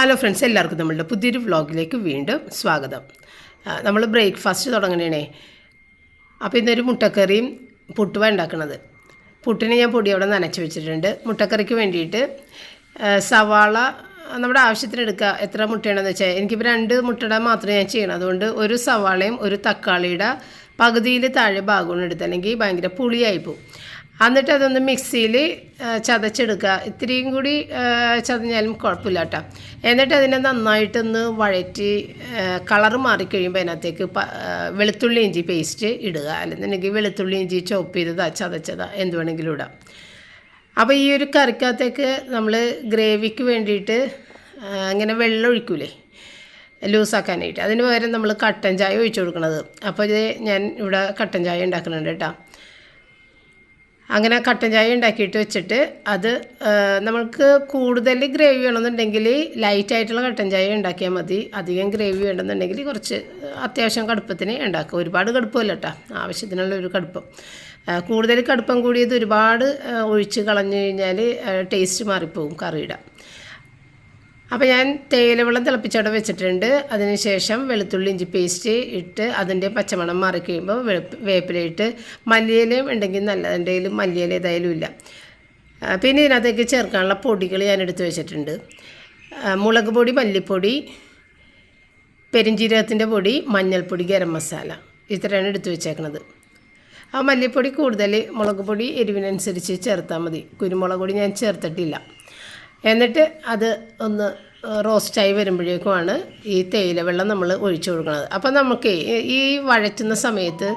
Hello friends എല്ലാവർക്കും നമ്മളുടെ പുതിയൊരു വ്ളോഗിലേക്ക് വീണ്ടും സ്വാഗതം. നമ്മൾ ബ്രേക്ക്ഫാസ്റ്റ് തുടങ്ങണേ അപ്പോൾ ഇന്നൊരു മുട്ടക്കറിയും പുട്ടുവ ഉണ്ടാക്കുന്നത് പുട്ടിനെ ഞാൻ പൊടി അവിടെ നനച്ച് വെച്ചിട്ടുണ്ട്. മുട്ടക്കറിക്ക് വേണ്ടിയിട്ട് സവാള നമ്മുടെ ആവശ്യത്തിന് എടുക്കുക എത്ര മുട്ടയാണെന്ന് വെച്ചാൽ എനിക്കിപ്പോൾ രണ്ട് മുട്ടയുടെ മാത്രമേ ഞാൻ ചെയ്യണം അതുകൊണ്ട് ഒരു സവാളയും ഒരു തക്കാളിയുടെ പകുതിയിൽ താഴെ ഭാഗമാണ് എടുത്ത് അല്ലെങ്കിൽ ഭയങ്കര പുളിയായി പോകും എന്നിട്ട് അതൊന്ന് മിക്സിയിൽ ചതച്ചെടുക്കുക. ഇത്രയും കൂടി ചതഞ്ഞാലും കുഴപ്പമില്ല കേട്ടോ. എന്നിട്ട് അതിനെ നന്നായിട്ടൊന്ന് വഴറ്റി കളറ് മാറിക്കഴിയുമ്പോൾ അതിനകത്തേക്ക് വെളുത്തുള്ളി ഇഞ്ചി പേസ്റ്റ് ഇടുക. അല്ലെന്നുണ്ടെങ്കിൽ വെളുത്തുള്ളി ഇഞ്ചി ചോപ്പ് ചെയ്തതാ ചതച്ചതാ എന്ത് വേണമെങ്കിലും ഇടാം. അപ്പോൾ ഈ ഒരു കറിക്കകത്തേക്ക് നമ്മൾ ഗ്രേവിക്ക് വേണ്ടിയിട്ട് അങ്ങനെ വെള്ളം ഒഴിക്കൂലേ ലൂസാക്കാനായിട്ട്. അതിന് പകരം നമ്മൾ കട്ടൻ ചായ ഒഴിച്ചു കൊടുക്കണത്. അപ്പോൾ ഇത് ഞാൻ ഇവിടെ കട്ടൻ ചായ ഉണ്ടാക്കുന്നുണ്ട് കേട്ടോ. അങ്ങനെ കട്ടൻ ചായ ഉണ്ടാക്കിയിട്ട് വെച്ചിട്ട് അത് നമുക്ക് കൂടുതൽ ഗ്രേവി വേണമെന്നുണ്ടെങ്കിൽ ലൈറ്റായിട്ടുള്ള കട്ടൻ ചായ ഉണ്ടാക്കിയാൽ മതി. അധികം ഗ്രേവി വേണമെന്നുണ്ടെങ്കിൽ കുറച്ച് അത്യാവശ്യം കടുപ്പത്തിന് ഉണ്ടാക്കുക. ഒരുപാട് കടുപ്പമല്ല കേട്ടോ. ആവശ്യത്തിനുള്ള ഒരു കടുപ്പം. കൂടുതൽ കടുപ്പം കൂടിയത് ഒരുപാട് ഒഴിച്ച് കളഞ്ഞു കഴിഞ്ഞാൽ ടേസ്റ്റ് മാറിപ്പോവും കറിയുടെ. അപ്പോൾ ഞാൻ തേയിലവെള്ളം തിളപ്പിച്ചവിടെ വെച്ചിട്ടുണ്ട്. അതിനുശേഷം വെളുത്തുള്ളി ഇഞ്ചി പേസ്റ്റ് ഇട്ട് അതിന്റെ പച്ചമണം മാറി കഴിയുമ്പോൾ വേപ്പിലയിട്ട് മല്ലിയിലയും ഉണ്ടെങ്കിൽ നല്ല എന്റെ മല്ലിയില ഏതായാലും ഇല്ല. പിന്നെ ഇതിനകത്തേക്ക് ചേർക്കാനുള്ള പൊടികൾ ഞാൻ എടുത്ത് വെച്ചിട്ടുണ്ട്. മുളക് പൊടി മല്ലിപ്പൊടി പെരിഞ്ജീരകത്തിന്റെ പൊടി മഞ്ഞൾപ്പൊടി ഗരം മസാല ഇത്രയാണ് എടുത്ത് വെച്ചേക്കണത്. ആ മല്ലിപ്പൊടി കൂടുതൽ മുളക് പൊടി എരിവിനനുസരിച്ച് ചേർത്താൽ മതി. കുരുമുളക് പൊടി ഞാൻ ചേർത്തിട്ടില്ല. എന്നിട്ട് അത് ഒന്ന് റോസ്റ്റായി വരുമ്പോഴേക്കുമാണ് ഈ തേയില വെള്ളം നമ്മൾ ഒഴിച്ചു കൊടുക്കുന്നത്. അപ്പോൾ നമുക്ക് ഈ വഴറ്റുന്ന സമയത്ത്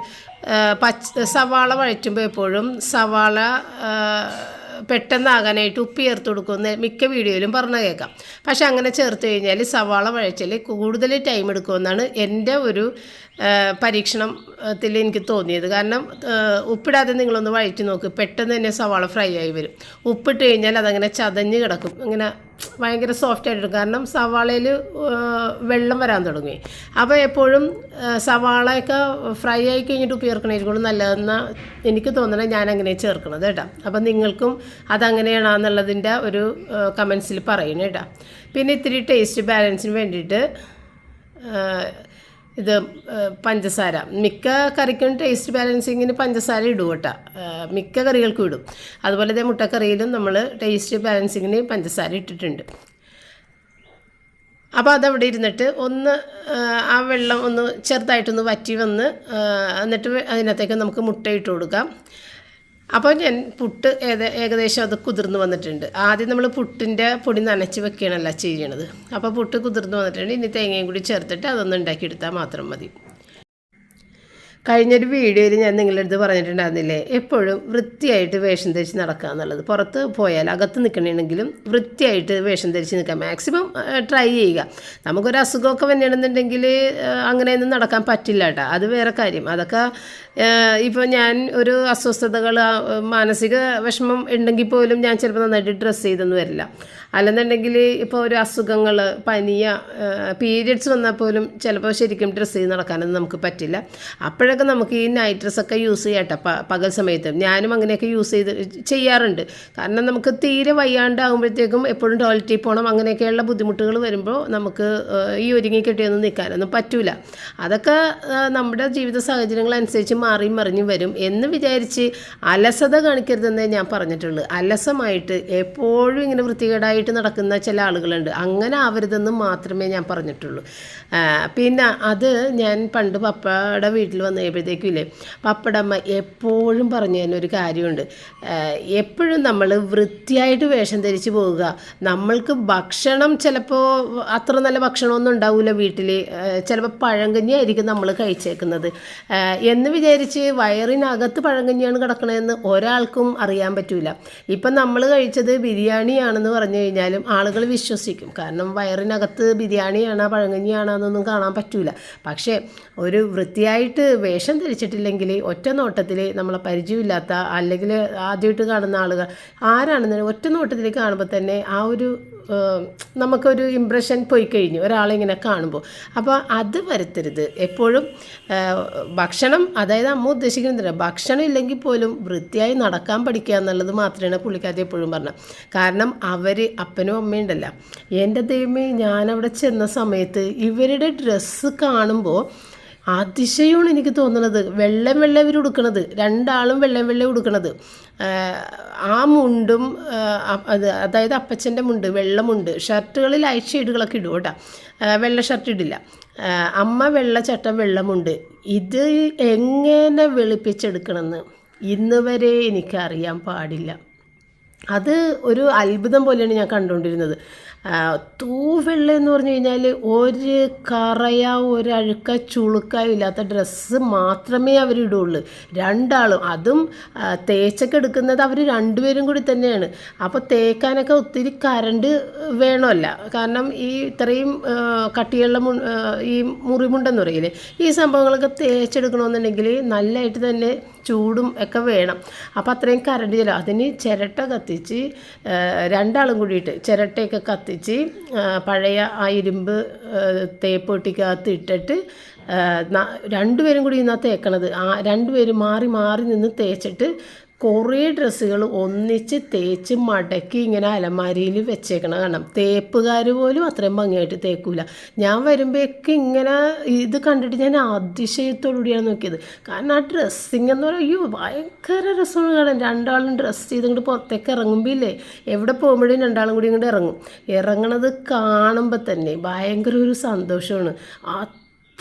പച്ച സവാള വഴറ്റുമ്പോൾ എപ്പോഴും സവാള പെട്ടെന്നാകാനായിട്ട് ഉപ്പ് ചേർത്ത് കൊടുക്കുമെന്ന് മിക്ക വീഡിയോയിലും പറഞ്ഞു കേൾക്കാം. പക്ഷെ അങ്ങനെ ചേർത്ത് കഴിഞ്ഞാൽ സവാള വഴച്ചൽ കൂടുതൽ ടൈം എടുക്കുമെന്നാണ് എന്റെ ഒരു പരീക്ഷണത്തിൽ എനിക്ക് തോന്നിയത്. കാരണം ഉപ്പിടാതെ നിങ്ങളൊന്ന് വഴറ്റി നോക്ക് പെട്ടെന്ന് തന്നെ സവാള ഫ്രൈ ആയി വരും. ഉപ്പിട്ട് കഴിഞ്ഞാൽ അതങ്ങനെ ചതഞ്ഞ് കിടക്കും. ഇങ്ങനെ ഭയങ്കര സോഫ്റ്റ് ആയിട്ട് കാരണം സവാളയിൽ വെള്ളം വരാൻ തുടങ്ങി. അപ്പോൾ എപ്പോഴും സവാളയൊക്കെ ഫ്രൈ ആയി കഴിഞ്ഞിട്ട് ഉപ്പ് ചേർക്കണേക്കും നല്ലതെന്ന് എനിക്ക് തോന്നണേ ഞാൻ അങ്ങനെ ചേർക്കണത് കേട്ടോ. അപ്പം നിങ്ങൾക്കും അതങ്ങനെയാണെന്നുള്ളതിന്റെ ഒരു കമൻസിൽ പറയണേ പിന്നെ ഇത്തിരി ടേസ്റ്റ് ബാലൻസിന് വേണ്ടിയിട്ട് ഇത് പഞ്ചസാര. മിക്ക കറിക്കും ടേസ്റ്റ് ബാലൻസിങ്ങിന് പഞ്ചസാര ഇടും കേട്ടോ. മിക്ക കറികൾക്കും ഇടും. അതുപോലെ തന്നെ മുട്ടക്കറിയിലും നമ്മൾ ടേസ്റ്റ് ബാലൻസിങ്ങിന് പഞ്ചസാര ഇട്ടിട്ടുണ്ട്. അപ്പോൾ അതവിടെ ഇരുന്നിട്ട് ഒന്ന് ആ, വെള്ളം ഒന്ന് ചെറുതായിട്ടൊന്ന് വറ്റി വന്ന് എന്നിട്ട് അതിനകത്തേക്ക് നമുക്ക് മുട്ട ഇട്ട് കൊടുക്കാം. അപ്പോൾ ഞാൻ പുട്ട് ഏത് ഏകദേശം അത് കുതിർന്ന് വന്നിട്ടുണ്ട്. ആദ്യം നമ്മൾ പുട്ടിന്റെ പൊടി നനച്ച് വെക്കുകയാണല്ല ചെയ്യണത്. അപ്പോൾ പുട്ട് കുതിർന്ന് വന്നിട്ടുണ്ട്. ഇനി തേങ്ങയും കൂടി ചേർത്തിട്ട് അതൊന്ന് ഉണ്ടാക്കിയെടുത്താൽ മാത്രം മതി. കഴിഞ്ഞൊരു വീഡിയോയിൽ ഞാൻ നിങ്ങളുടെ അടുത്ത് പറഞ്ഞിട്ടുണ്ടായിരുന്നില്ലേ? എപ്പോഴും വൃത്തിയായിട്ട് വേഷം ധരിച്ച് നടക്കുക എന്നുള്ളത്. പുറത്ത് പോയാൽ അകത്ത് നിൽക്കണമെങ്കിലും വൃത്തിയായിട്ട് വേഷം ധരിച്ച് നിൽക്കുക. മാക്സിമം ട്രൈ ചെയ്യുക. നമുക്കൊരു അസുഖമൊക്കെ വന്നിടുന്നുണ്ടെങ്കിൽ അങ്ങനെയൊന്നും നടക്കാൻ പറ്റില്ല കേട്ടോ. അത് വേറെ കാര്യം. അതൊക്കെ ഇപ്പോൾ ഞാൻ ഒരു അസ്വസ്ഥതകൾ മാനസിക വിഷമം ഉണ്ടെങ്കിൽ പോലും ഞാൻ ചിലപ്പോൾ നന്നായിട്ട് ഡ്രസ്സ് ചെയ്തൊന്നും വരില്ല. അല്ലെന്നുണ്ടെങ്കിൽ ഇപ്പോൾ ഒരു അസുഖങ്ങൾ പനിയ പീരിയഡ്സ് വന്നാൽ പോലും ചിലപ്പോൾ ശരിക്കും ഡ്രസ്സ് ചെയ്ത് നടക്കാനൊന്നും നമുക്ക് പറ്റില്ല. അപ്പോഴൊക്കെ നമുക്ക് ഈ നൈറ്റ് ഡ്രസ്സൊക്കെ യൂസ് ചെയ്യട്ടെ പകൽ സമയത്ത്. ഞാനും അങ്ങനെയൊക്കെ യൂസ് ചെയ്ത് ചെയ്യാറുണ്ട്. കാരണം നമുക്ക് തീരെ വയ്യാണ്ടാകുമ്പോഴത്തേക്കും എപ്പോഴും ടോയ്ലറ്റിൽ പോകണം അങ്ങനെയൊക്കെയുള്ള ബുദ്ധിമുട്ടുകൾ വരുമ്പോൾ നമുക്ക് ഈ ഒരുങ്ങി കെട്ടിയൊന്നും നിൽക്കാനൊന്നും പറ്റില്ല അതൊക്കെ നമ്മുടെ ജീവിത സാഹചര്യങ്ങൾ അനുസരിച്ച് മാറിയും മറിഞ്ഞു വരും എന്ന് വിചാരിച്ച് അലസത കാണിക്കരുതെന്നേ ഞാൻ പറഞ്ഞിട്ടുള്ളൂ. അലസമായിട്ട് എപ്പോഴും ഇങ്ങനെ വൃത്തികേടായിട്ട് നടക്കുന്ന ചില ആളുകളുണ്ട്. അങ്ങനെ ആവരുതെന്ന് മാത്രമേ ഞാൻ പറഞ്ഞിട്ടുള്ളൂ. പിന്നെ അത് ഞാൻ പണ്ട് പപ്പയുടെ വീട്ടിൽ വന്നു കഴിയുമ്പോഴത്തേക്കും ഇല്ലേ പപ്പയുടെ അമ്മ എപ്പോഴും പറഞ്ഞു തന്നെ ഒരു കാര്യമുണ്ട്. എപ്പോഴും നമ്മൾ വൃത്തിയായിട്ട് വേഷം ധരിച്ച് പോവുക. നമ്മൾക്ക് ഭക്ഷണം ചിലപ്പോൾ അത്ര നല്ല ഭക്ഷണമൊന്നും ഉണ്ടാവില്ല വീട്ടിൽ ചിലപ്പോൾ പഴങ്കഞ്ഞി നമ്മൾ കഴിച്ചേക്കുന്നത്. എന്ന് വിചാരിച്ച് വയറിനകത്ത് പഴങ്കഞ്ഞിയാണ് കിടക്കണതെന്ന് ഒരാൾക്കും അറിയാൻ പറ്റൂല. ഇപ്പം നമ്മൾ കഴിച്ചത് ബിരിയാണിയാണെന്ന് പറഞ്ഞു കഴിഞ്ഞാലും ആളുകൾ വിശ്വസിക്കും. കാരണം വയറിനകത്ത് ബിരിയാണിയാണോ പഴങ്കഞ്ഞിയാണോ എന്നൊന്നും കാണാൻ പറ്റൂല. പക്ഷേ ഒരു വൃത്തിയായിട്ട് വേഷം ധരിച്ചിട്ടില്ലെങ്കിൽ ഒറ്റ നോട്ടത്തിൽ നമ്മളെ പരിചയമില്ലാത്ത അല്ലെങ്കിൽ ആദ്യമായിട്ട് കാണുന്ന ആളുകൾ ആരാണെന്ന് ഒറ്റ നോട്ടത്തിൽ കാണുമ്പോൾ തന്നെ ആ ഒരു നമുക്കൊരു ഇമ്പ്രഷൻ പോയി കഴിഞ്ഞു ഒരാളെ ഇങ്ങനെ കാണുമ്പോൾ. അപ്പോൾ അത് വരുത്തരുത്. എപ്പോഴും ഭക്ഷണം അതായത് അമ്മ ഉദ്ദേശിക്കുന്നില്ല. ഭക്ഷണം ഇല്ലെങ്കിൽ പോലും വൃത്തിയായി നടക്കാൻ പഠിക്കുക എന്നുള്ളത് മാത്രമാണ് പുള്ളിക്കാരി എപ്പോഴും പറഞ്ഞത് കാരണം അവർ അപ്പനും അമ്മയും ഉണ്ടല്ല. എന്റെ ദൈവമേ ഞാനവിടെ ചെന്ന സമയത്ത് ഇവരുടെ ഡ്രസ്സ് കാണുമ്പോൾ അതിശയമാണ് എനിക്ക് തോന്നുന്നത്. വെള്ളം വെള്ളം ഇവർ ഉടുക്കണത്. രണ്ടാളും വെള്ളം വെള്ളം ഉടുക്കണത്. ആ മുണ്ടും അത് അതായത് അപ്പച്ചന്റെ മുണ്ട് വെള്ളമുണ്ട് ഷർട്ടുകളിൽ ലൈറ്റ് ഷെയ്ഡുകളൊക്കെ ഇടും കേട്ടോ. വെള്ള ഷർട്ട് ഇടില്ല. അമ്മ വെള്ള ചട്ട വെള്ളമുണ്ട്. ഇത് എങ്ങനെ വെളുപ്പിച്ചെടുക്കണമെന്ന് ഇന്ന് വരെ എനിക്കറിയാൻ പാടില്ല. അത് ഒരു അത്ഭുതം പോലെയാണ് ഞാൻ കണ്ടുകൊണ്ടിരുന്നത്. തൂവെള്ള എന്ന് പറഞ്ഞു കഴിഞ്ഞാൽ ഒരു കറയ ഒരു അഴുക്ക ചുളുക്കായോ ഇല്ലാത്ത ഡ്രസ്സ് മാത്രമേ അവരിടുള്ളൂ. രണ്ടാളും. അതും തേച്ചൊക്കെ എടുക്കുന്നത് അവർ രണ്ടുപേരും കൂടി തന്നെയാണ്. അപ്പോൾ തേക്കാനൊക്കെ ഒത്തിരി കരണ്ട് വേണമല്ല. കാരണം ഈ ഇത്രയും കട്ടിയുള്ള മു ഈ മുറിമുണ്ടെന്ന് പറയില്ലേ? ഈ സംഭവങ്ങളൊക്കെ തേച്ചെടുക്കണമെന്നുണ്ടെങ്കിൽ നല്ലതായിട്ട് തന്നെ ചൂടും ഒക്കെ വേണം. അപ്പോൾ അത്രയും കറണ്ട് ചെല്ലാം അതിന് ചിരട്ട കത്തിച്ച് രണ്ടാളും കൂടിയിട്ട് ചിരട്ടയൊക്കെ കത്തിച്ച് പഴയ ആ ഇരുമ്പ് തേപ്പൊട്ടിക്കകത്ത് തേപ്പ് പെട്ടിക്കകത്ത് ഇട്ടിട്ട് രണ്ടുപേരും കൂടി ഇന്നാ തേക്കണത്. ആ രണ്ടുപേരും മാറി മാറി നിന്ന് തേച്ചിട്ട് കുറേ ഡ്രസ്സുകൾ ഒന്നിച്ച് തേച്ച് മടക്കി ഇങ്ങനെ അലമാരിയിൽ വെച്ചേക്കണം കാണാം. തേപ്പുകാർ പോലും അത്രയും ഭംഗിയായിട്ട് തേക്കൂല. ഞാൻ വരുമ്പോഴൊക്കെ ഇങ്ങനെ ഇത് കണ്ടിട്ട് ഞാൻ അതിശയത്തോടുകൂടിയാണ് നോക്കിയത്. കാരണം ആ ഡ്രസ്സിങ് എന്ന് പറയുമ്പോൾ അയ്യോ ഭയങ്കര രസമാണ് കാണാൻ. രണ്ടാളും ഡ്രസ്സ് ചെയ്തിങ്ങോട്ട് പുറത്തേക്ക് ഇറങ്ങുമ്പോൾ ഇല്ലേ എവിടെ പോകുമ്പോഴും രണ്ടാളും കൂടി ഇങ്ങോട്ട് ഇറങ്ങും. ഇറങ്ങണത് കാണുമ്പോൾ തന്നെ ഭയങ്കര ഒരു സന്തോഷമാണ്.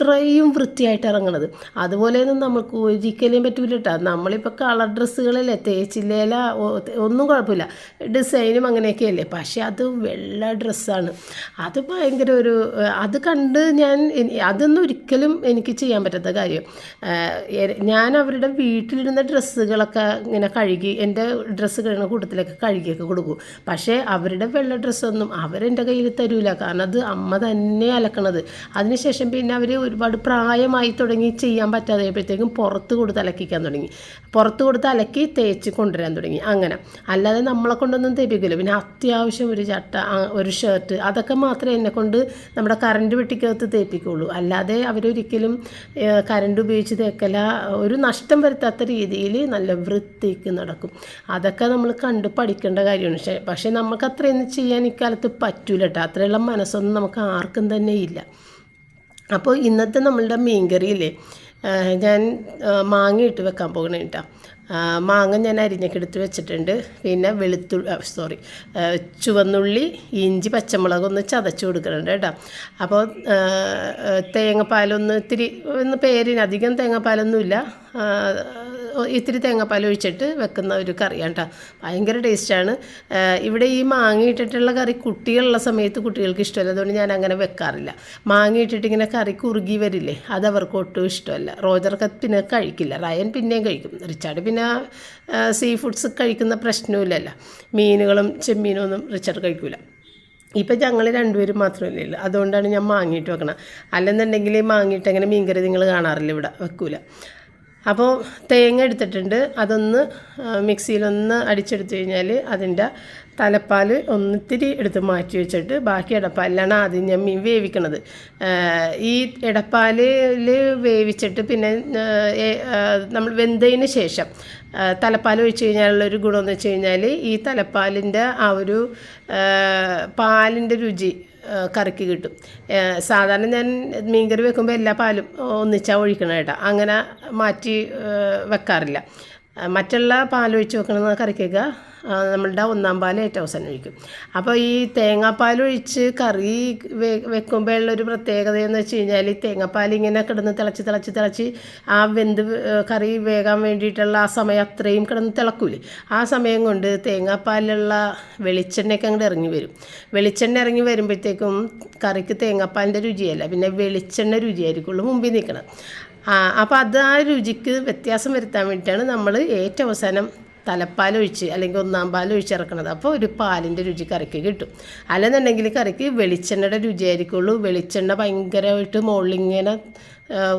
അത്രയും വൃത്തിയായിട്ട് ഇറങ്ങണത്. അതുപോലെയൊന്നും നമുക്ക് ഒരിക്കലും പറ്റൂല കേട്ടോ നമ്മളിപ്പോൾ കളർ ഡ്രസ്സുകളല്ലേ തേച്ചില്ലേല ഒന്നും കുഴപ്പമില്ല. ഡിസൈനും അങ്ങനെയൊക്കെയല്ലേ. പക്ഷേ അത് വെള്ള ഡ്രസ്സാണ്. അത് ഭയങ്കര ഒരു അത് കണ്ട് ഞാൻ അതൊന്നും ഒരിക്കലും എനിക്ക് ചെയ്യാൻ പറ്റാത്ത കാര്യം. ഞാൻ അവരുടെ വീട്ടിലിരുന്ന ഡ്രസ്സുകളൊക്കെ ഇങ്ങനെ കഴുകി എന്റെ ഡ്രസ്സ് കഴുകുന്ന കൂട്ടത്തിലൊക്കെ കഴുകിയൊക്കെ കൊടുക്കും. പക്ഷേ അവരുടെ വെള്ള ഡ്രസ്സൊന്നും അവരെന്റെ കയ്യിൽ തരൂല. കാരണം അത് അമ്മ തന്നെ അലക്കണത്. അതിനുശേഷം പിന്നെ അവർ ഒരുപാട് പ്രായമായി തുടങ്ങി ചെയ്യാൻ പറ്റാതെയപ്പോഴത്തേക്കും പുറത്ത് കൊടുത്ത് അലക്കിക്കാൻ തുടങ്ങി. പുറത്ത് കൊടുത്ത് അലക്കി തേച്ച് കൊണ്ടുവരാൻ തുടങ്ങി. അങ്ങനെ. അല്ലാതെ നമ്മളെ കൊണ്ടൊന്നും തേപ്പിക്കില്ല പിന്നെ അത്യാവശ്യം ഒരു ചട്ട ഒരു ഷർട്ട് അതൊക്കെ മാത്രമേ എന്നെ കൊണ്ട് നമ്മുടെ കറണ്ട് വെട്ടിക്കകത്ത് തേപ്പിക്കുള്ളൂ. അല്ലാതെ അവരൊരിക്കലും കറണ്ട് ഉപയോഗിച്ച് തേക്കല. ഒരു നഷ്ടം വരുത്താത്ത രീതിയിൽ നല്ല വൃത്തിക്ക് നടക്കും. അതൊക്കെ നമ്മൾ കണ്ട് പഠിക്കേണ്ട കാര്യമാണ്. പക്ഷേ പക്ഷേ നമുക്ക് അത്രയൊന്നും ചെയ്യാൻ ഇക്കാലത്ത് പറ്റൂല കേട്ടോ അത്രയുള്ള മനസ്സൊന്നും നമുക്ക് ആർക്കും തന്നെ ഇല്ല. അപ്പോൾ ഇന്നത്തെ നമ്മളുടെ മീൻകറിയില്ലേ ഞാൻ മാങ്ങ ഇട്ട് വെക്കാൻ പോകണേ കേട്ടോ മാങ്ങ ഞാൻ അരിഞ്ഞൊക്കെ എടുത്ത് വെച്ചിട്ടുണ്ട്. പിന്നെ വെളുത്തുള്ളി സോറി ചുവന്നുള്ളി ഇഞ്ചി പച്ചമുളക് ഒന്ന് ചതച്ച് കൊടുക്കുന്നുണ്ട് കേട്ടോ. അപ്പോൾ തേങ്ങാപ്പാലൊന്ന് ഇത്തിരി ഒന്ന് പേരിന് അധികം തേങ്ങാപ്പാലൊന്നുമില്ല. ഇത്തിരി തേങ്ങാപ്പാൽ ഒഴിച്ചിട്ട് വെക്കുന്ന ഒരു കറിയാണ് കേട്ടോ. ഭയങ്കര ടേസ്റ്റാണ്. ഇവിടെ ഈ മാങ്ങിയിട്ടിട്ടുള്ള കറി കുട്ടികളുള്ള സമയത്ത് കുട്ടികൾക്ക് ഇഷ്ടമല്ല. അതുകൊണ്ട് ഞാൻ അങ്ങനെ വെക്കാറില്ല. മാങ്ങ ഇട്ടിട്ട് ഇങ്ങനെ കറി കുറുകി വരില്ലേ അത് അവർക്ക് ഒട്ടും ഇഷ്ടമല്ല. റോജർക്ക് പിന്നെ കഴിക്കില്ല. റയൻ പിന്നെയും കഴിക്കും. റിച്ചാർഡ് പിന്നെ സീ ഫുഡ്സ് കഴിക്കുന്ന പ്രശ്നമില്ലല്ലോ മീനുകളും ചെമ്മീനും ഒന്നും റിച്ചാർഡ് കഴിക്കില്ല ഇപ്പം ഞങ്ങൾ രണ്ടുപേരും മാത്രമല്ലേ ഉള്ളൂ. അതുകൊണ്ടാണ് ഞാൻ മാങ്ങിയിട്ട് വെക്കണം അല്ലെന്നുണ്ടെങ്കിൽ മാങ്ങിയിട്ട് അങ്ങനെ മീൻകറി നിങ്ങൾ കാണാറില്ല ഇവിടെ വെക്കൂല. അപ്പോൾ തേങ്ങ എടുത്തിട്ടുണ്ട്. അതൊന്ന് മിക്സിയിലൊന്ന് അടിച്ചെടുത്തു കഴിഞ്ഞാൽ അതിന്റെ തലപ്പാൽ ഒന്നിത്തിരി എടുത്ത് മാറ്റി വെച്ചിട്ട് ബാക്കി ഇടപ്പാലിലാണ് ആദ്യം ഞാൻ മീൻ വേവിക്കണത്. ഈ ഇടപ്പാലിൽ വേവിച്ചിട്ട് പിന്നെ നമ്മൾ വെന്തതിന് ശേഷം തലപ്പാൽ ഒഴിച്ച് കഴിഞ്ഞാലുള്ളൊരു ഗുണമെന്ന് വെച്ച് കഴിഞ്ഞാൽ ഈ തലപ്പാലിന്റെ ആ ഒരു പാലിന്റെ രുചി കറിക്ക് കിട്ടും. സാധാരണ ഞാൻ മീൻകറി വെക്കുമ്പോൾ എല്ലാ പാലും ഒന്നിച്ചാ ഒഴിക്കണം കേട്ടോ. അങ്ങനെ മാറ്റി വെക്കാറില്ല. മറ്റുള്ള പാലൊഴിച്ച് വെക്കണമെന്ന് കറിക്കൊക്കെ നമ്മളുടെ ഒന്നാം പാൽ ഏറ്റവും അവസാനം ഒഴിക്കും. അപ്പോൾ ഈ തേങ്ങാപ്പാൽ ഒഴിച്ച് കറി വെ വെക്കുമ്പോഴുള്ളൊരു പ്രത്യേകത എന്ന് വെച്ച് കഴിഞ്ഞാൽ ഈ തേങ്ങാപ്പാൽ ഇങ്ങനെ കിടന്ന് തിളച്ച് തിളച്ച് തിളച്ച് ആ വെന്ത് കറി വേകാൻ വേണ്ടിയിട്ടുള്ള ആ സമയം അത്രയും കിടന്ന് തിളക്കൂലേ. ആ സമയം കൊണ്ട് തേങ്ങാപ്പാലിലുള്ള വെളിച്ചെണ്ണയൊക്കെ അങ്ങോട്ട് ഇറങ്ങി വരും. വെളിച്ചെണ്ണ ഇറങ്ങി വരുമ്പോഴത്തേക്കും കറിക്ക് തേങ്ങാപ്പാലിന്റെ രുചിയല്ല പിന്നെ വെളിച്ചെണ്ണ രുചിയായിരിക്കുള്ളൂ മുമ്പിൽ നിൽക്കണം അപ്പോൾ അത് ആ രുചിക്ക് വ്യത്യാസം വരുത്താൻ വേണ്ടിയിട്ടാണ് നമ്മൾ ഏറ്റവും അവസാനം തലപ്പാൽ ഒഴിച്ച് അല്ലെങ്കിൽ ഒന്നാം പാൽ ഒഴിച്ച് ഇറക്കണത്. അപ്പോൾ ഒരു പാലിന്റെ രുചി കറിക്ക് കിട്ടും. അല്ലെന്നുണ്ടെങ്കിൽ കറിക്ക് വെളിച്ചെണ്ണയുടെ രുചിയായിരിക്കുള്ളൂ. വെളിച്ചെണ്ണ ഭയങ്കരമായിട്ട് മുകളിങ്ങനെ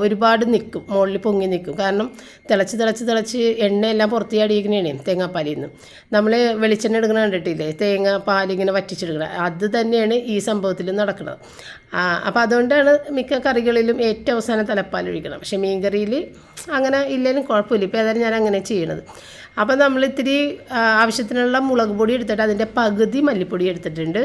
ഒരുപാട് നിൽക്കും മുകളിൽ പൊങ്ങി നിൽക്കും കാരണം തിളച്ച് തിളച്ച് തിളച്ച് എണ്ണയെല്ലാം പുറത്തേ ചാടിയിരിക്കണേ തേങ്ങാപ്പാലിൽ നിന്ന് നമ്മൾ വെളിച്ചെണ്ണ എടുക്കണ കണ്ടിട്ടില്ലേ? തേങ്ങ പാലിങ്ങനെ വറ്റിച്ചെടുക്കണം. അത് തന്നെയാണ് ഈ സംഭവത്തിൽ നടക്കുന്നത് അപ്പോൾ അതുകൊണ്ടാണ് മിക്ക കറികളിലും ഏറ്റവും അവസാനം തലപ്പാൽ ഒഴിക്കണം പക്ഷേ മീൻ കറിയിൽ അങ്ങനെ ഇല്ലെങ്കിലും കുഴപ്പമില്ല. ഇപ്പോൾ ഏതായാലും ഞാൻ അങ്ങനെ ചെയ്യണത്. അപ്പോൾ നമ്മൾ ഇത്തിരി ആവശ്യത്തിനുള്ള മുളക് പൊടി എടുത്തിട്ട് അതിന്റെ പകുതി മല്ലിപ്പൊടി എടുത്തിട്ടുണ്ട്.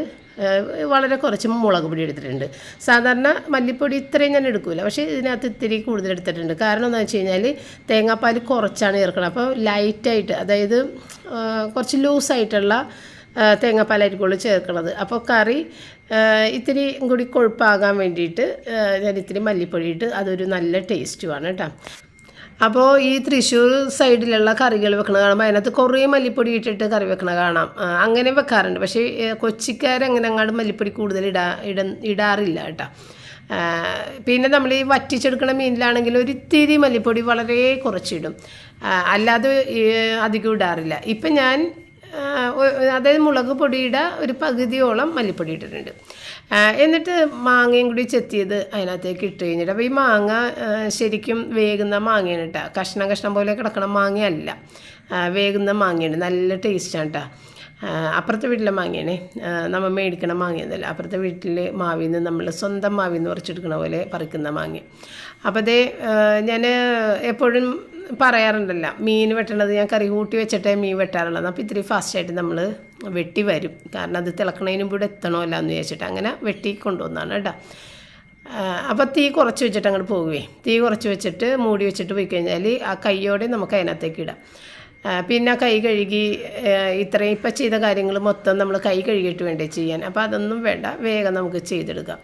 വളരെ കുറച്ച് മുളക് പൊടി എടുത്തിട്ടുണ്ട്. സാധാരണ മല്ലിപ്പൊടി ഇത്രയും ഞാൻ എടുക്കില്ല പക്ഷേ ഇതിനകത്ത് ഇത്തിരി കൂടുതൽ എടുത്തിട്ടുണ്ട്. കാരണം എന്താണെന്ന് വെച്ച് കഴിഞ്ഞാൽ തേങ്ങാപ്പാൽ കുറച്ചാണ് ചേർക്കണം അപ്പോൾ ലൈറ്റായിട്ട് അതായത് കുറച്ച് ലൂസായിട്ടുള്ള തേങ്ങാപ്പാലായിരിക്കുള്ളൂ ചേർക്കുന്നത് അപ്പോൾ കറി ഇത്തിരി കൂടി കൊഴുപ്പാകാൻ വേണ്ടിയിട്ട് ഞാൻ ഇത്തിരി മല്ലിപ്പൊടി ഇട്ട് അതൊരു നല്ല ടേസ്റ്റുമാണ് കേട്ടോ. അപ്പോൾ ഈ തൃശ്ശൂർ സൈഡിലുള്ള കറികൾ വെക്കണ കാണുമ്പോൾ അതിനകത്ത് കുറേ മല്ലിപ്പൊടി ഇട്ടിട്ട് കറി വെക്കണ കാണാം. അങ്ങനെ വെക്കാറുണ്ട്. പക്ഷേ കൊച്ചിക്കാരങ്ങനെ അങ്ങോട്ട് മല്ലിപ്പൊടി കൂടുതൽ ഇടാ ഇട ഇടാറില്ല കേട്ടോ. പിന്നെ നമ്മൾ ഈ വറ്റിച്ചെടുക്കുന്ന മീനിലാണെങ്കിൽ ഒരു ഇത്തിരി മല്ലിപ്പൊടി വളരെ കുറച്ചിടും. അല്ലാതെ അധികം ഇടാറില്ല. ഇപ്പം ഞാൻ അതായത് മുളക് പൊടിയുടെ ഒരു പകുതിയോളം മല്ലിപ്പൊടി ഇട്ടിട്ടുണ്ട്. എന്നിട്ട് മാങ്ങയും കൂടി ചെത്തിയത് അതിനകത്തേക്ക് ഇട്ട് കഴിഞ്ഞിട്ട്. അപ്പോൾ ഈ മാങ്ങ ശരിക്കും വേകുന്ന മാങ്ങയാണ് കേട്ടോ കഷ്ണം കഷ്ണം പോലെ കിടക്കണ മാങ്ങയല്ല. വേകുന്ന മാങ്ങയാണ്. നല്ല ടേസ്റ്റാണ് കേട്ടോ അപ്പുറത്തെ വീട്ടിലെ മാങ്ങയാണ്. നമ്മൾ മേടിക്കണ മാങ്ങയൊന്നുമല്ല. അപ്പുറത്തെ വീട്ടിൽ മാവിൽ നിന്ന് നമ്മൾ സ്വന്തം മാവിൽ നിന്ന് പറിച്ചെടുക്കണ പോലെ പറിക്കുന്ന മാങ്ങ. അപ്പോൾ അതേ ഞാൻ എപ്പോഴും പറയാറുണ്ടല്ലോ. മീൻ വെട്ടണത് ഞാൻ കറി കൂട്ടി വെച്ചിട്ടേ മീൻ വെട്ടാറുള്ളത് അപ്പോൾ ഇത്തിരി ഫാസ്റ്റായിട്ട് നമ്മൾ വെട്ടി വരും. കാരണം അത് തിളക്കണതിന് മുമ്പ് ഇവിടെ എത്തണമല്ലോ എന്ന് വിചാരിച്ചിട്ട് അങ്ങനെ വെട്ടി കൊണ്ടുവന്നാണ് കേട്ടോ. അപ്പോൾ തീ കുറച്ച് വെച്ചിട്ട് അങ്ങോട്ട് പോകുവേ തീ കുറച്ച് വെച്ചിട്ട് മൂടി വെച്ചിട്ട് പോയി കഴിഞ്ഞാൽ ആ കൈയോടെ നമുക്ക് അതിനകത്തേക്ക് ഇടാം. പിന്നെ കൈ കഴുകി ഇത്രയും ഇപ്പം ചെയ്ത കാര്യങ്ങൾ മൊത്തം നമ്മൾ കൈ കഴുകിയിട്ട് വേണ്ടേ ചെയ്യാൻ. അപ്പോൾ അതൊന്നും വേണ്ട. വേഗം നമുക്ക് ചെയ്തെടുക്കാം.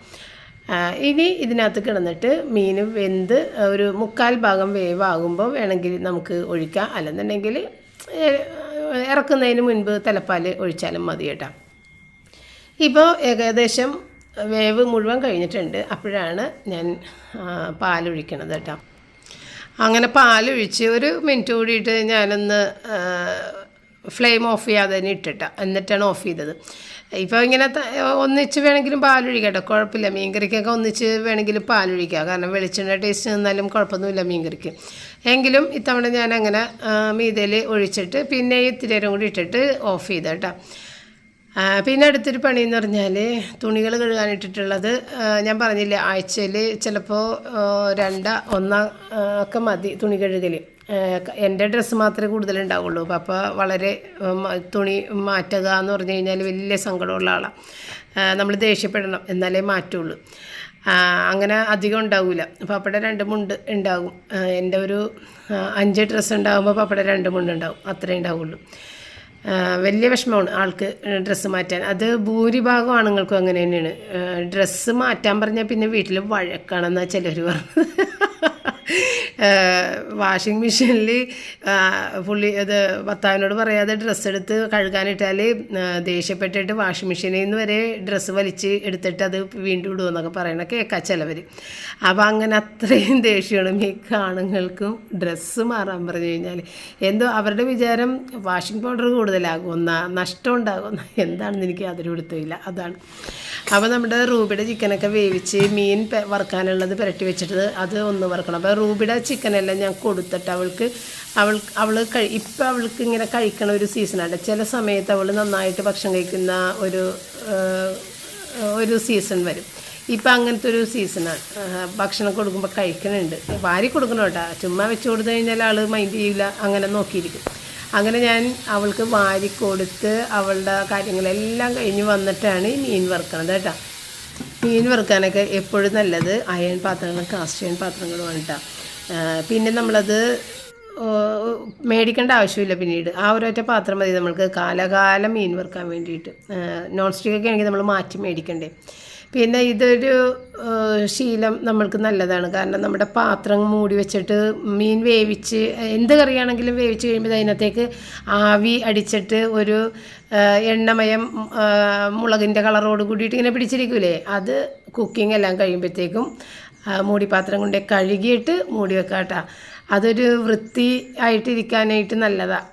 ഇനി ഇതിനകത്ത് കിടന്നിട്ട് മീൻ വെന്ത് ഒരു മുക്കാൽ ഭാഗം വേവാകുമ്പോൾ വേണമെങ്കിൽ നമുക്ക് ഒഴിക്കാം. അല്ലെന്നുണ്ടെങ്കിൽ ഇറക്കുന്നതിന് മുൻപ് തലപ്പാൽ ഒഴിച്ചാലും മതി കേട്ടോ. ഇപ്പോൾ ഏകദേശം വേവ് മുഴുവൻ കഴിഞ്ഞിട്ടുണ്ട്. അപ്പോഴാണ് ഞാൻ പാലൊഴിക്കണത് കേട്ടോ. അങ്ങനെ പാലൊഴിച്ച് ഒരു മിനിറ്റ് കൂടിയിട്ട് ഞാനൊന്ന് ഫ്ലെയിം ഓഫ് ചെയ്യാതെ തന്നെ ഇട്ടിട്ട. എന്നിട്ടാണ് ഓഫ് ചെയ്തത്. ഇപ്പോൾ ഇങ്ങനെ ഒന്നിച്ച് വേണമെങ്കിലും പാലൊഴിക്കട്ടെ. കേട്ടോ കുഴപ്പമില്ല. മീൻകറിക്കൊക്കെ ഒന്നിച്ച് വേണമെങ്കിലും പാലൊഴിക്കാം. കാരണം വെളിച്ചെണ്ണ ടേസ്റ്റ് നിന്നാലും കുഴപ്പമൊന്നുമില്ല മീൻകറിക്ക്. എങ്കിലും ഇത്തവണ ഞാൻ അങ്ങനെ മീതയിൽ ഒഴിച്ചിട്ട് പിന്നെ ഇത്തിരി നേരം കൂടി ഇട്ടിട്ട് ഓഫ് ചെയ്ത കേട്ടോ പിന്നെ അടുത്തൊരു പണി എന്ന് പറഞ്ഞാൽ തുണികൾ കഴുകാനിട്ടിട്ടുള്ളത് ഞാൻ പറഞ്ഞില്ലേ ആഴ്ചയിൽ ചിലപ്പോൾ രണ്ട ഒന്നാം ഒക്കെ മതി തുണി കഴുകൽ എന്റെ ഡ്രസ്സ് മാത്രമേ കൂടുതലുണ്ടാവുള്ളൂ. പപ്പ വളരെ തുണി മാറ്റുക എന്ന് പറഞ്ഞു കഴിഞ്ഞാൽ വലിയ സങ്കടമുള്ള ആളാണ് നമ്മൾ ദേഷ്യപ്പെടണം എന്നാലേ മാറ്റുള്ളൂ. അങ്ങനെ അധികം ഉണ്ടാവില്ല പപ്പട രണ്ട് മുണ്ട് ഉണ്ടാകും. എന്റെ ഒരു അഞ്ച് ഡ്രസ്സ് ഉണ്ടാകുമ്പോൾ പപ്പട രണ്ട് മുണ്ട് ഉണ്ടാവും. അത്രേ ഉണ്ടാവുള്ളൂ. വലിയ വിഷമമാണ് ആൾക്ക് ഡ്രസ്സ് മാറ്റാൻ. അത് ഭൂരിഭാഗം ആണുങ്ങൾക്കും അങ്ങനെ തന്നെയാണ്. ഡ്രസ്സ് മാറ്റാൻ പറഞ്ഞാൽ പിന്നെ വീട്ടിൽ വഴക്കാണെന്നാണ് ചിലർ പറഞ്ഞത്. വാഷിംഗ് മെഷീനിൽ പുള്ളി അത് ഭർത്താവിനോട് പറയാതെ ഡ്രസ്സ് എടുത്ത് കഴുകാനിട്ടാൽ ദേഷ്യപ്പെട്ടിട്ട് വാഷിംഗ് മെഷീനിൽ നിന്ന് വരെ ഡ്രസ്സ് വലിച്ച് എടുത്തിട്ട് അത് വീണ്ടും ഇടുമെന്നൊക്കെ പറയണ കേൾക്കാം ചിലവർ അപ്പോൾ അങ്ങനെ അത്രയും ദേഷ്യമാണ് മിക്ക ആണുങ്ങൾക്കും ഡ്രസ്സ് മാറാൻ പറഞ്ഞു കഴിഞ്ഞാൽ എന്തോ അവരുടെ വിചാരം വാഷിംഗ് പൗഡർ കൂടുതലാകുമെന്ന നഷ്ടം ഉണ്ടാകും എന്താണെന്ന് എനിക്ക് അതിൽ കൊടുത്തില്ല അതാണ്. അപ്പോൾ നമ്മുടെ റൂബിയുടെ ചിക്കനൊക്കെ വേവിച്ച് മീൻ വറുക്കാനുള്ളത് പുരട്ടി വെച്ചിട്ട് അത് ഒന്ന് വറുക്കണം. അപ്പോൾ റൂബിയുടെ ചിക്കനെല്ലാം ഞാൻ കൊടുത്തിട്ട് അവൾക്ക് അവൾ അവൾ കഴി ഇപ്പം അവൾക്ക് ഇങ്ങനെ കഴിക്കണ ഒരു സീസണാണ് ചില സമയത്ത് അവൾ നന്നായിട്ട് ഭക്ഷണം കഴിക്കുന്ന ഒരു ഒരു സീസൺ വരും. ഇപ്പം അങ്ങനത്തെ ഒരു സീസണാണ് ഭക്ഷണം കൊടുക്കുമ്പോൾ കഴിക്കണുണ്ട്. വാരി കൊടുക്കണം കേട്ടോ. ചുമ്മാ വെച്ച് കൊടുത്തു കഴിഞ്ഞാൽ ആൾ മൈൻഡ് ചെയ്യില്ല അങ്ങനെ നോക്കിയിരിക്കും. അങ്ങനെ ഞാൻ അവൾക്ക് വാരി കൊടുത്ത് അവളുടെ കാര്യങ്ങളെല്ലാം കഴിഞ്ഞ് വന്നിട്ടാണ് മീൻ വറുക്കണത് കേട്ടോ. മീൻ വറുക്കാനൊക്കെ എപ്പോഴും നല്ലത് അയൺ പാത്രങ്ങളും കാസ്റ്റ് അയൺ പാത്രങ്ങളുമാണ് കേട്ടോ പിന്നെ നമ്മളത് മേടിക്കേണ്ട ആവശ്യമില്ല പിന്നീട്. ആ ഒരൊറ്റ പാത്രം മതി നമ്മൾക്ക്. കാലകാലം മീൻ വറുക്കാൻ വേണ്ടിയിട്ട്. നോൺ സ്റ്റിക്കൊക്കെ ആണെങ്കിൽ നമ്മൾ മാറ്റി മേടിക്കണ്ടേ. പിന്നെ ഇതൊരു ശീലം നമ്മൾക്ക് നല്ലതാണ്. കാരണം നമ്മുടെ പാത്രം മൂടി വെച്ചിട്ട് മീൻ വേവിച്ച് എന്ത് കറിയാണെങ്കിലും വേവിച്ച് കഴിയുമ്പോൾ അതിനകത്തേക്ക് ആവി അടിച്ചിട്ട് ഒരു എണ്ണമയം മുളകിന്റെ കളറോട് കൂടിയിട്ട് ഇങ്ങനെ പിടിച്ചിരിക്കൂലേ? അത് കുക്കിംഗ് എല്ലാം കഴിയുമ്പോഴത്തേക്കും മൂടി പാത്രം കൊണ്ട് കഴുകിയിട്ട് മൂടി വെക്കാട്ടാ. അതൊരു വൃത്തി ആയിട്ടിരിക്കാനായിട്ട് നല്ലതാണ്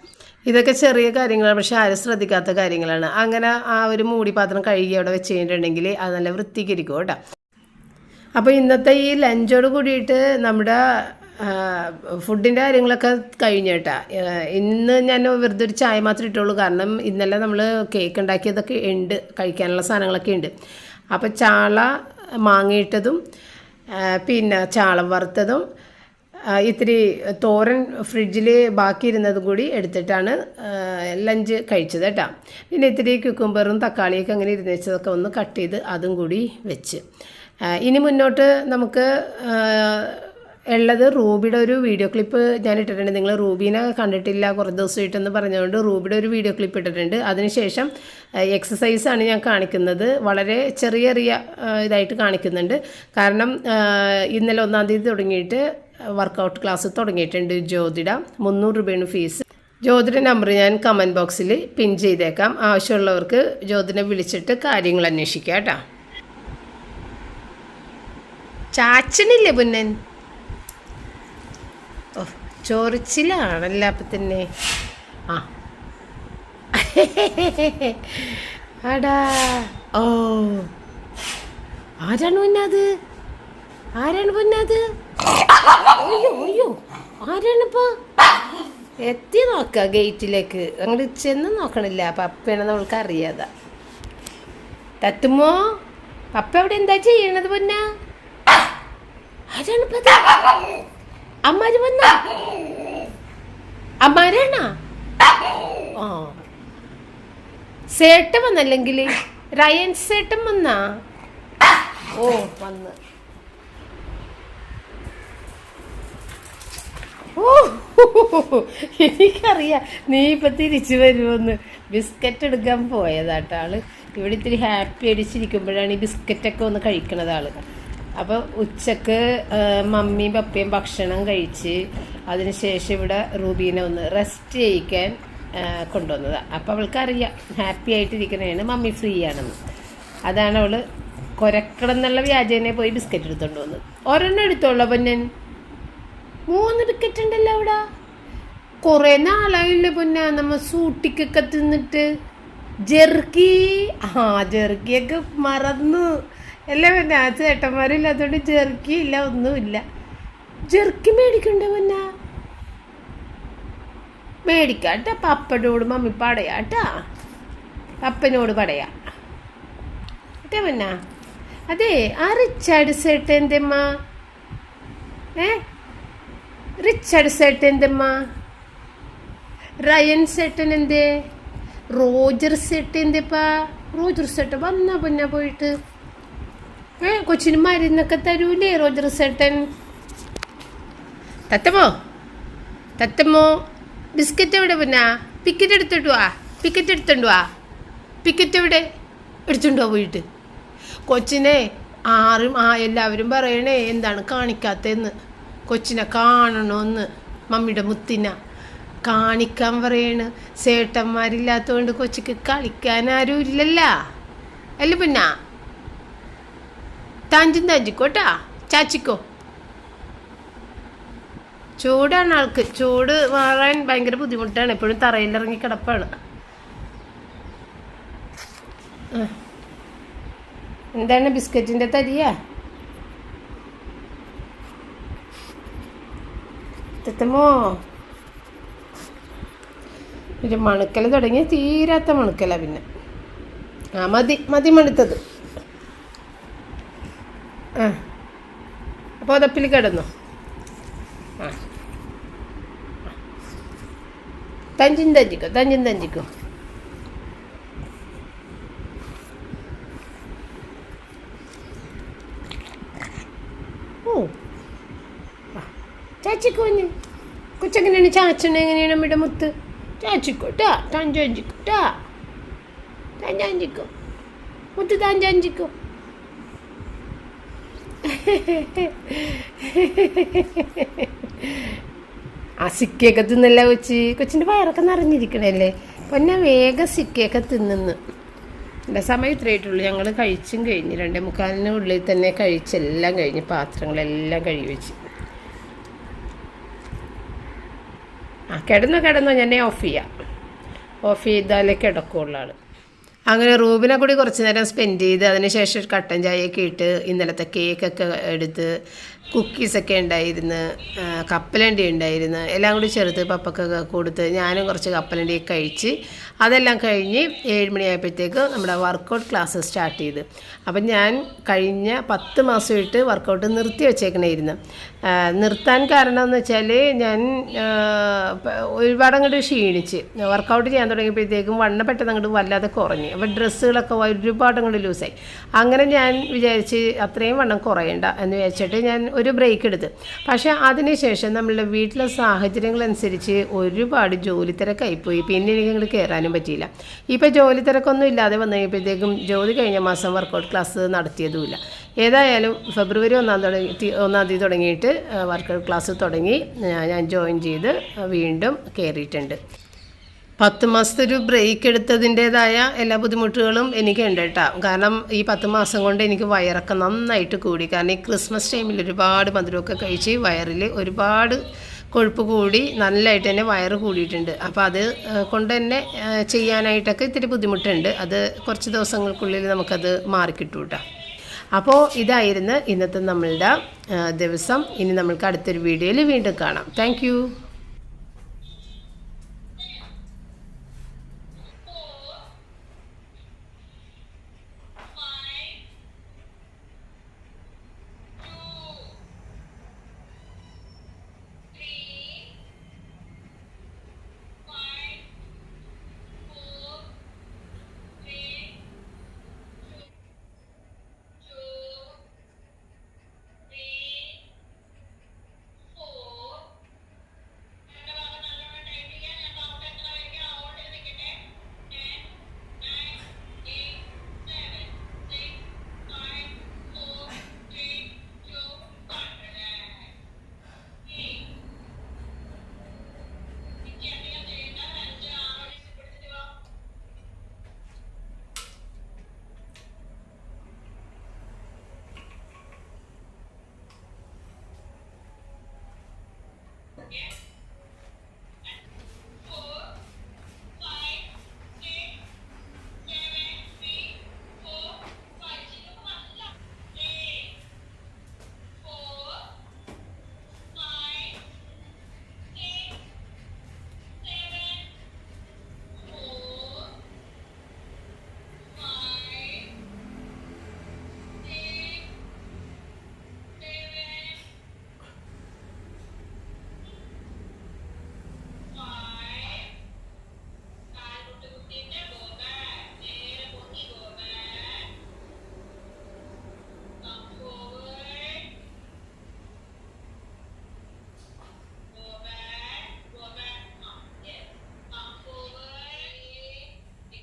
ഇതൊക്കെ ചെറിയ കാര്യങ്ങളാണ് പക്ഷെ ആരും ശ്രദ്ധിക്കാത്ത കാര്യങ്ങളാണ്. അങ്ങനെ ആ ഒരു മൂടി പാത്രം കഴുകി അവിടെ വെച്ച് കഴിഞ്ഞിട്ടുണ്ടെങ്കിൽ അത് നല്ല വൃത്തിക്കിരിക്കും കേട്ടോ. അപ്പോൾ ഇന്നത്തെ ഈ ലഞ്ചോട് കൂടിയിട്ട് നമ്മുടെ ഫുഡിന്റെ കാര്യങ്ങളൊക്കെ കഴിഞ്ഞേട്ടാ ഇന്ന് ഞാൻ വെറുതെ ഒരു ചായ മാത്രമേ ഇട്ടുള്ളൂ. കാരണം ഇന്നലെ നമ്മൾ കേക്ക് ഉണ്ടാക്കിയതൊക്കെ ഉണ്ട് കഴിക്കാനുള്ള സാധനങ്ങളൊക്കെ ഉണ്ട്. അപ്പോൾ ചാള മാങ്ങയിട്ടതും പിന്നെ ചാളം വറുത്തതും ഇത്തിരി തോരൻ ഫ്രിഡ്ജിൽ ബാക്കി ഇരുന്നതും കൂടി എടുത്തിട്ടാണ് ലഞ്ച് കഴിച്ചത് കേട്ടോ. പിന്നെ ഇത്തിരി ക്യുക്കുംബറും തക്കാളിയൊക്കെ അങ്ങനെ ഇരുന്ന് വെച്ചതൊക്കെ ഒന്ന് കട്ട് ചെയ്ത് അതും കൂടി വെച്ച്. ഇനി മുന്നോട്ട് നമുക്ക് ഉള്ളത് റൂബിയുടെ ഒരു വീഡിയോ ക്ലിപ്പ് ഞാൻ ഇട്ടിട്ടുണ്ട്. നിങ്ങൾ റൂബീനെ കണ്ടിട്ടില്ല കുറേ ദിവസമായിട്ടെന്ന് പറഞ്ഞുകൊണ്ട് റൂബിയുടെ ഒരു വീഡിയോ ക്ലിപ്പ് ഇട്ടിട്ടുണ്ട്. അതിനുശേഷം എക്സസൈസാണ് ഞാൻ കാണിക്കുന്നത്. വളരെ ചെറിയ ചെറിയ ഇതായിട്ട് കാണിക്കുന്നുണ്ട്. കാരണം ഇന്നലെ ഒന്നാം തീയതി തുടങ്ങിയിട്ട് വർക്കൗട്ട് ക്ലാസ് തുടങ്ങിയിട്ടുണ്ട് ജ്യോതിട. മുന്നൂറ് രൂപയാണ് ഫീസ് ജ്യോതിയുടെ നമ്പർ ഞാൻ കമന്റ് ബോക്സിൽ പിൻ ചെയ്തേക്കാം. ആവശ്യമുള്ളവർക്ക് ജ്യോതിനെ വിളിച്ചിട്ട് കാര്യങ്ങൾ അന്വേഷിക്കാം കേട്ടോ. ചാച്ചനില്ലേ പുന്നൻ? ചൊറിച്ചിലാണല്ലോ അപ്പം തന്നെ. ആ. ആടാ. ഓ. ആരാണ് പൊന്നത്? ആരാണ് പൊന്നത്? അയ്യോ അയ്യോ. ആരാണിപ്പോ? എത്തി നോക്ക ഗേറ്റിലേക്ക്. അങ്ങോട്ട് ചെന്ന് നോക്കണില്ല. പപ്പയാണ് നമ്മൾക്ക് അറിയാതെ. തത്തുമോ പപ്പ അവിടെ എന്താ ചെയ്യണത് പൊന്ന? ആരാണിപ്പോ? അമ്മാര് വന്ന? അമ്മാരാണാ? ആ. വന്നല്ലെങ്കിൽ റയൻ സേട്ടൻ വന്നാ? ഓ വന്ന്. ഓ എനിക്കറിയാം. നീ ഇപ്പൊ തിരിച്ചു വരുമെന്ന് ബിസ്ക്കറ്റ് എടുക്കാൻ പോയതാട്ടാൾ ഇവിടെ ഇത്തിരി ഹാപ്പി അടിച്ചിരിക്കുമ്പോഴാണ് ഈ ബിസ്ക്കറ്റൊക്കെ ഒന്ന് കഴിക്കണത് ആൾ. അപ്പോൾ ഉച്ചയ്ക്ക് മമ്മിയും പപ്പയും ഭക്ഷണം കഴിച്ച് അതിനുശേഷം ഇവിടെ റൂബീനെ ഒന്ന് റെസ്റ്റ് ചെയ്യിക്കാൻ കൊണ്ടുവന്നത്. കൊണ്ടുവന്നതാണ് അപ്പോൾ അവൾക്കറിയാം ഹാപ്പി ആയിട്ടിരിക്കണേണ് മമ്മി ഫ്രീ ആണെന്ന് അതാണ് അവൾ കൊരക്കണം എന്നുള്ള വ്യാജേനെ പോയി ബിസ്ക്കറ്റ് എടുത്തോണ്ട് വന്നത് ഒരെണ്ണം എടുത്തോളൂ പൊന്നൻ. മൂന്ന് ബിസ്ക്കറ്റ് ഉണ്ടല്ലോ അവിടെ. കുറേ നാളായില്ലേ പൊന്ന നമ്മ സൂട്ടിക്കൊക്കെ തിന്നിട്ട്. ജെർക്കി. ആ ജെർക്കിയൊക്കെ മറന്നു. അല്ല പിന്നെ ആ ചേട്ടന്മാരില്ലാത്തോണ്ട് ജെർക്കി ഇല്ല ഒന്നുമില്ല. ജെർക്കി മേടിക്കണ്ടേ പിന്നെ? മേടിക്കാട്ടാ പപ്പനോട് മമ്മി പടയാട്ടാ. പപ്പനോട് പടയാ. അതെ പിന്നെ? അതെ ആ റിച്ചാർഡ് സേട്ട് എന്തമ്മ? ഏ? റിച്ചാർഡ് സേട്ടൻ എന്തമ്മ? റയൻ സേട്ടൻ എന്തേ? റോജർ സേട്ടൻ എന്തേപ്പാ? റോജർ സേട്ടൻ വന്നാ പിന്നെ പോയിട്ട്. ഏ കൊച്ചിന് മരുന്നൊക്കെ തരൂലേ റോജർ സേട്ടൻ. തത്തമ്മോ? തത്തമ്മോ ബിസ്ക്കറ്റ് എവിടെ പിന്നാ? പിക്കറ്റ് എടുത്തിട്ട് വാ പിക്കറ്റ് എടുത്തോണ്ട് വാ. പിക്കറ്റ് എവിടെ? എടുത്തുണ്ടോ പോയിട്ട് കൊച്ചിനെ ആരും ആ എല്ലാവരും പറയണേ എന്താണ് കാണിക്കാത്തതെന്ന്. കൊച്ചിനെ കാണണമെന്ന് മമ്മിയുടെ മുത്തിന. കാണിക്കാൻ പറയണ്. സേട്ടന്മാരില്ലാത്തതുകൊണ്ട് കൊച്ചിക്ക് കളിക്കാൻ ആരും ഇല്ലല്ല അല്ല പിന്നെ? താഞ്ചും താഞ്ചിക്കോട്ടാ ചാച്ചിക്കോ. ചൂടാണ് ആൾക്ക്. ചൂട് മാറാൻ ഭയങ്കര ബുദ്ധിമുട്ടാണ്. എപ്പോഴും തറയിലിറങ്ങി കിടപ്പാണ്. എന്താണ് ബിസ്ക്കറ്റിന്റെ തരിയാ? തെത്തമ്മോ ഒരു മണക്കല തുടങ്ങിയ തീരാത്ത മണക്കല പിന്നെ. ആ മതി. മതി മണുത്തത് ആ അപ്പോൾ അതപ്പിൽ കിടന്നു? ആ. തഞ്ചിൻ തഞ്ചിക്കോ തഞ്ചിൻ തഞ്ചിക്കോ. ഓ. ചാച്ചിക്കോഞ്ഞ് കൊച്ചെങ്ങനെയാണ്? ചാച്ചണ എങ്ങനെയാണ് നമ്മുടെ മുത്ത്? ചാച്ചിക്കോട്ടാ തഞ്ചാഞ്ചിക്കോട്ടാ തഞ്ചാഞ്ചിക്കോ. മുത്ത് തഞ്ചാഞ്ചിക്കോ. ആ സിക്കയൊക്കെ തിന്നല്ല കൊച്ചി? കൊച്ചിന്റെ വയറൊക്കെ നിറഞ്ഞിരിക്കണല്ലേ. പൊന്നെ വേഗം സിക്കയൊക്കെ തിന്നുന്നു. എന്റെ സമയം ഇത്രയായിട്ടുള്ളൂ ഞങ്ങൾ കഴിച്ചും കഴിഞ്ഞ് രണ്ടേ മുക്കാലിന് ഉള്ളിൽ തന്നെ കഴിച്ചെല്ലാം കഴിഞ്ഞ് പാത്രങ്ങളെല്ലാം കഴുകി വെച്ച്. ആ കിടന്നോ കിടന്നോ. ഞാൻ ഓഫ് ചെയ്യാം. ഓഫ് ചെയ്താലേ കിടക്കുള്ളൂ ആൾ അങ്ങനെ റൂബിനെ കൂടി കുറച്ച് നേരം സ്പെൻഡ് ചെയ്ത് അതിനുശേഷം കട്ടൻ ചായയൊക്കെ ഇട്ട് ഇന്നലത്തെ കേക്കൊക്കെ എടുത്ത് കുക്കീസൊക്കെ ഉണ്ടായിരുന്നു കപ്പലണ്ടി ഉണ്ടായിരുന്നു എല്ലാം കൂടി ചേർത്ത് പപ്പക്കൊക്കെ കൊടുത്ത് ഞാനും കുറച്ച് കപ്പലണ്ടി കഴിച്ച് അതെല്ലാം കഴിഞ്ഞ് ഏഴ് മണിയായപ്പോഴത്തേക്ക് നമ്മുടെ വർക്കൗട്ട് ക്ലാസ് സ്റ്റാർട്ട് ചെയ്ത്. അപ്പം ഞാൻ കഴിഞ്ഞ പത്ത് മാസമായിട്ട് വർക്കൗട്ട് നിർത്തി വെച്ചേക്കണായിരുന്നു. നിർത്താൻ കാരണം എന്ന് വെച്ചാൽ ഞാൻ ഒരുപാട് അങ്ങോട്ട് ക്ഷീണിച്ച്. വർക്കൗട്ട് ചെയ്യാൻ തുടങ്ങിയപ്പോഴത്തേക്കും വണ്ണ പെട്ടെന്ന് അങ്ങോട്ട് വല്ലാതെ കുറഞ്ഞു. അപ്പോൾ ഡ്രസ്സുകളൊക്കെ ഒരുപാട് അങ്ങോട്ട് ലൂസായി. അങ്ങനെ ഞാൻ വിചാരിച്ച് അത്രയും വണ്ണം കുറയണ്ട എന്ന് വിചാരിച്ചിട്ട് ഞാൻ ഒരു ബ്രേക്ക് എടുത്ത്. പക്ഷേ അതിനുശേഷം നമ്മളുടെ വീട്ടിലെ സാഹചര്യങ്ങളനുസരിച്ച് ഒരുപാട് ജോലി തിരക്കായിപ്പോയി പിന്നെ എനിക്ക് അങ്ങോട്ട് കയറാനും പറ്റിയില്ല. ഇപ്പോൾ ജോലി തിരക്കൊന്നും ഇല്ലാതെ വന്നു കഴിഞ്ഞപ്പോഴത്തേക്കും ജോലി കഴിഞ്ഞ മാസം വർക്കൗട്ട് ക്ലാസ് നടത്തിയതുമില്ല. ഏതായാലും ഫെബ്രുവരി ഒന്നാം തുടങ്ങി ഒന്നാം തീയതി തുടങ്ങിയിട്ട് വർക്കൗട്ട് ക്ലാസ് തുടങ്ങി ഞാൻ ജോയിൻ ചെയ്ത് വീണ്ടും കയറിയിട്ടുണ്ട് പത്ത് മാസത്തെ ഒരു ബ്രേക്ക് എടുത്തതിന്റെതായ എല്ലാ ബുദ്ധിമുട്ടുകളും എനിക്കുണ്ട് കേട്ടോ. കാരണം ഈ പത്ത് മാസം കൊണ്ട് എനിക്ക് വയറൊക്കെ നന്നായിട്ട് കൂടി. കാരണം ഈ ക്രിസ്മസ് ടൈമിൽ ഒരുപാട് മധുരമൊക്കെ കഴിച്ച് വയറിൽ ഒരുപാട് കൊഴുപ്പ് കൂടി നല്ലതായിട്ട് തന്നെ വയറ് കൂടിയിട്ടുണ്ട്. അപ്പോൾ അത് കൊണ്ട് തന്നെ ചെയ്യാനായിട്ടൊക്കെ ഇത്തിരി ബുദ്ധിമുട്ടുണ്ട്. അത് കുറച്ച് ദിവസങ്ങൾക്കുള്ളിൽ നമുക്കത് മാറിക്കിട്ടും കേട്ടോ അപ്പോൾ ഇതായിരുന്നു ഇന്നത്തെ നമ്മളുടെ ദിവസം. ഇനി നമ്മൾക്ക് അടുത്തൊരു വീഡിയോയിൽ വീണ്ടും കാണാം. താങ്ക്